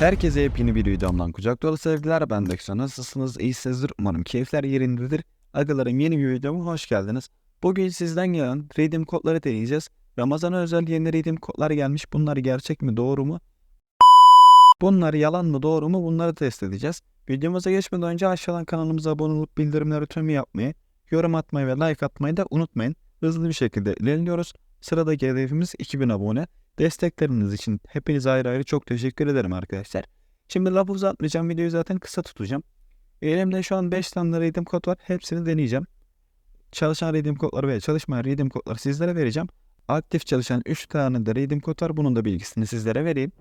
Herkese yepyeni bir videomdan kucak dolu sevgiler. Ben Dekso. Nasılsınız? İyisinizdir. Umarım keyifler yerindedir. Agalarım yeni bir videoma hoş geldiniz. Bugün sizden gelen redeem kodları deneyeceğiz. Ramazan'a özel yeni redeem kodlar gelmiş. Bunlar gerçek mi doğru mu? Bunlar yalan mı doğru mu bunları test edeceğiz. Videomuza geçmeden önce aşağıdan kanalımıza abone olup bildirimleri tüm yapmayı, yorum atmayı ve like atmayı da unutmayın. Hızlı bir şekilde ilerliyoruz. Sıradaki hedefimiz 2000 abone. Destekleriniz için hepinize ayrı ayrı çok teşekkür ederim arkadaşlar. Şimdi lafı uzatmayacağım. Videoyu zaten kısa tutacağım. Elimde şu an 5 tane redeem kod var. Hepsini deneyeceğim. Çalışan redeem kodları ve çalışmayan redeem kodları sizlere vereceğim. Aktif çalışan 3 tane de redeem kod var. Bunun da bilgisini sizlere vereyim.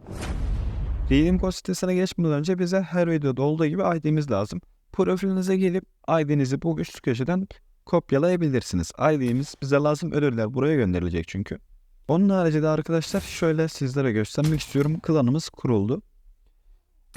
Redeem kod sitesine geçmeden önce bize her videoda olduğu gibi ID'miz lazım. Profilinize gelip ID'nizi bu üst köşeden kopyalayabilirsiniz. ID'miz bize lazım. Ödüller buraya gönderilecek çünkü. Onun haricinde arkadaşlar şöyle sizlere göstermek istiyorum. Klanımız kuruldu.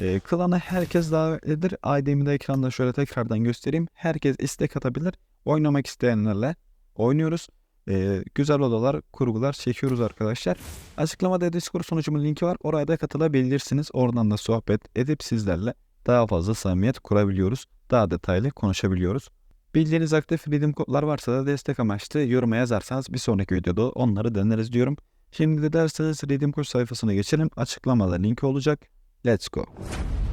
Ee, klana herkes davetlidir. ID'mi de ekranda şöyle tekrardan göstereyim. Herkes istek atabilir. Oynamak isteyenlerle oynuyoruz. Ee, güzel odalar, kurgular çekiyoruz arkadaşlar. Açıklamada Discord sunucumun linki var. Oraya da katılabilirsiniz. Oradan da sohbet edip sizlerle daha fazla samimiyet kurabiliyoruz. Daha detaylı konuşabiliyoruz. Bildiğiniz aktif redeem kodlar varsa da destek amaçlı yoruma yazarsanız bir sonraki videoda onları deneriz diyorum. Şimdi de derseniz redeem kod sayfasına geçelim. Açıklamada linki olacak. Let's go.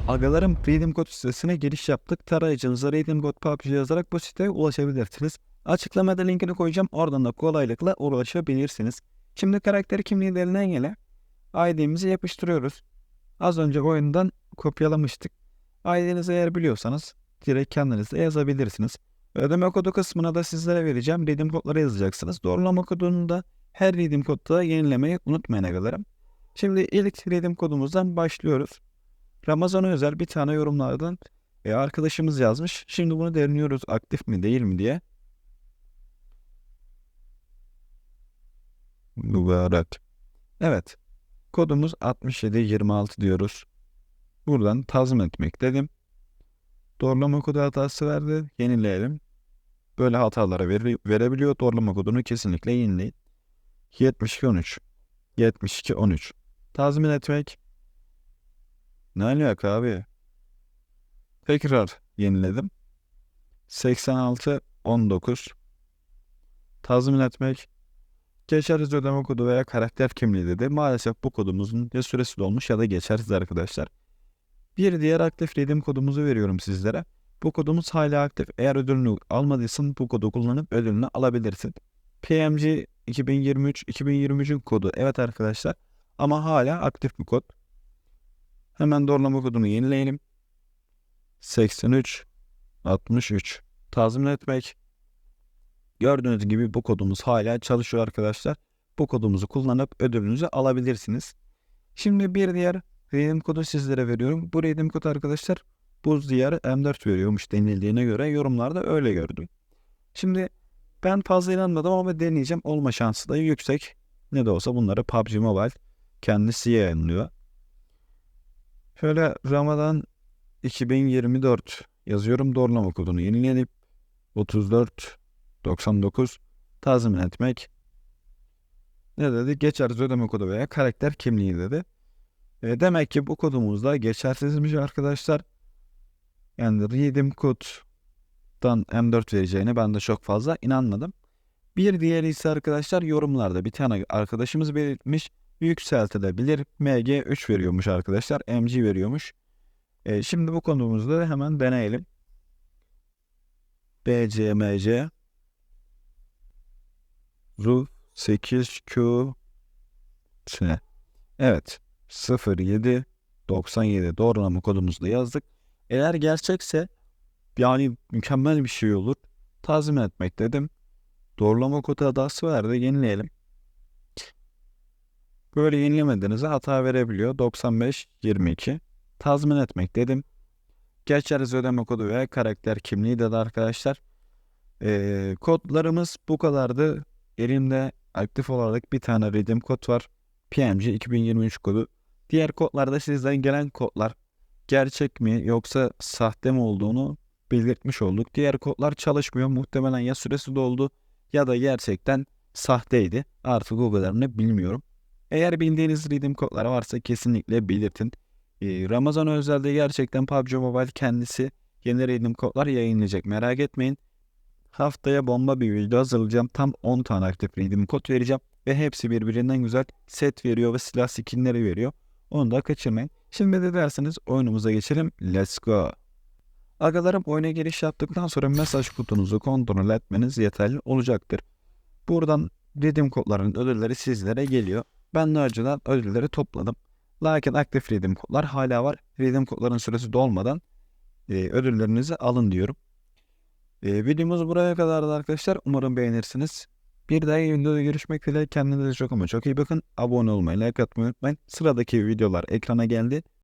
Agalarım redeem kod sitesine giriş yaptık. Tarayıcınıza redeem kod PUBG yazarak bu siteye ulaşabilirsiniz. Açıklamada linkini koyacağım. Oradan da kolaylıkla ulaşabilirsiniz. Şimdi karakter kimliklerinden yine ID'mizi yapıştırıyoruz. Az önce oyundan kopyalamıştık. ID'nizi eğer biliyorsanız direkt kendiniz yazabilirsiniz. Ödeme kodu kısmına da sizlere vereceğim. Redeem kodları yazacaksınız. Doğrulama kodunu da her redeem kodda yenilemeyi unutmayın agalarım. Şimdi ilk redeem kodumuzdan başlıyoruz. Ramazan'a özel bir tane yorumlardan e, arkadaşımız yazmış. Şimdi bunu deniyoruz aktif mi değil mi diye. Mübarek. Evet. Kodumuz 6726 diyoruz. Buradan tazmin etmek dedim. Doğrulama kodu hatası verdi. Yenileyelim. Böyle hatalara veri- verebiliyor. Doğrulama kodunu kesinlikle yenileyin. 7213. 7213. Tazmin etmek. Ne alaka abi? Tekrar yeniledim. 8619. Tazmin etmek. Geçersiz ödeme kodu veya karakter kimliği dedi. Maalesef bu kodumuzun ya süresi dolmuş ya da geçersiz arkadaşlar. Bir diğer aktif redeem kodumuzu veriyorum sizlere. Bu kodumuz hala aktif. Eğer ödülünü almadıysan bu kodu kullanıp ödülünü alabilirsin. PMG 2023 2023'ün kodu. Evet arkadaşlar. Ama hala aktif bir kod. Hemen doğrulama kodunu yenileyelim. 83 63 tazmin etmek. Gördüğünüz gibi bu kodumuz hala çalışıyor arkadaşlar. Bu kodumuzu kullanıp ödülünüzü alabilirsiniz. Şimdi bir diğer redeem kodu sizlere veriyorum. Bu redeem kodu arkadaşlar buz diyarı M4 veriyormuş denildiğine göre yorumlarda öyle gördüm. Şimdi ben fazla inanmadım ama deneyeceğim. Olma şansı da yüksek. Ne de olsa bunları PUBG Mobile kendisi yayınlıyor. Şöyle Ramazan 2024 yazıyorum. Doğrulama kodunu yenilenip 34 99 tazmin etmek. Ne dedi? Geçersiz ödeme kodu veya karakter kimliği dedi. E, demek ki bu kodumuzda geçersizmiş arkadaşlar. Yani redeem koddan M4 vereceğine ben de çok fazla inanmadım. Bir diğeri ise arkadaşlar yorumlarda bir tane arkadaşımız belirtmiş. Yükseltilebilir. MG3 veriyormuş arkadaşlar. MG veriyormuş. E, şimdi bu konumuzda hemen deneyelim. BCMC RU 8Q T. Evet. 07 97 doğrulama kodumuzu da yazdık. Eğer gerçekse yani mükemmel bir şey olur. Tazmin etmek dedim. Doğrulama kodu hatası verdi. Yenileyelim. Böyle yenilemediğinizde hata verebiliyor. 95 22 tazmin etmek dedim. Geçeriz ödeme kodu veya karakter kimliği dedi arkadaşlar. Ee, kodlarımız bu kadardı. Elimde aktif olarak bir tane redeem kod var. PMG 2023 kodu. Diğer kodlarda sizden gelen kodlar gerçek mi yoksa sahte mi olduğunu belirtmiş olduk. Diğer kodlar çalışmıyor. Muhtemelen ya süresi doldu ya da gerçekten sahteydi. Artık o kadarını bilmiyorum. Eğer bildiğiniz redeem kodlar varsa kesinlikle belirtin. Ee, Ramazan özelde gerçekten PUBG Mobile kendisi yeni redeem kodlar yayınlayacak. Merak etmeyin. Haftaya bomba bir video hazırlayacağım. Tam 10 tane aktif redeem kod vereceğim. Ve hepsi birbirinden güzel set veriyor ve silah skinleri veriyor. Onu da kaçırmayın. Şimdi de derseniz oyunumuza geçelim. Let's go. Agalarım oyuna giriş yaptıktan sonra mesaj kutunuzu kontrol etmeniz yeterli olacaktır. Buradan redeem kodların ödülleri sizlere geliyor. Ben de önceden ödülleri topladım. Lakin aktif redeem kodlar hala var. Redeem kodların süresi dolmadan e, ödüllerinizi alın diyorum. E, videomuz buraya kadardı arkadaşlar. Umarım beğenirsiniz. Bir daha videoda görüşmek dileğiyle kendinize çok ama çok iyi bakın. Abone olmayı, like atmayı unutmayın. Sıradaki videolar ekrana geldi.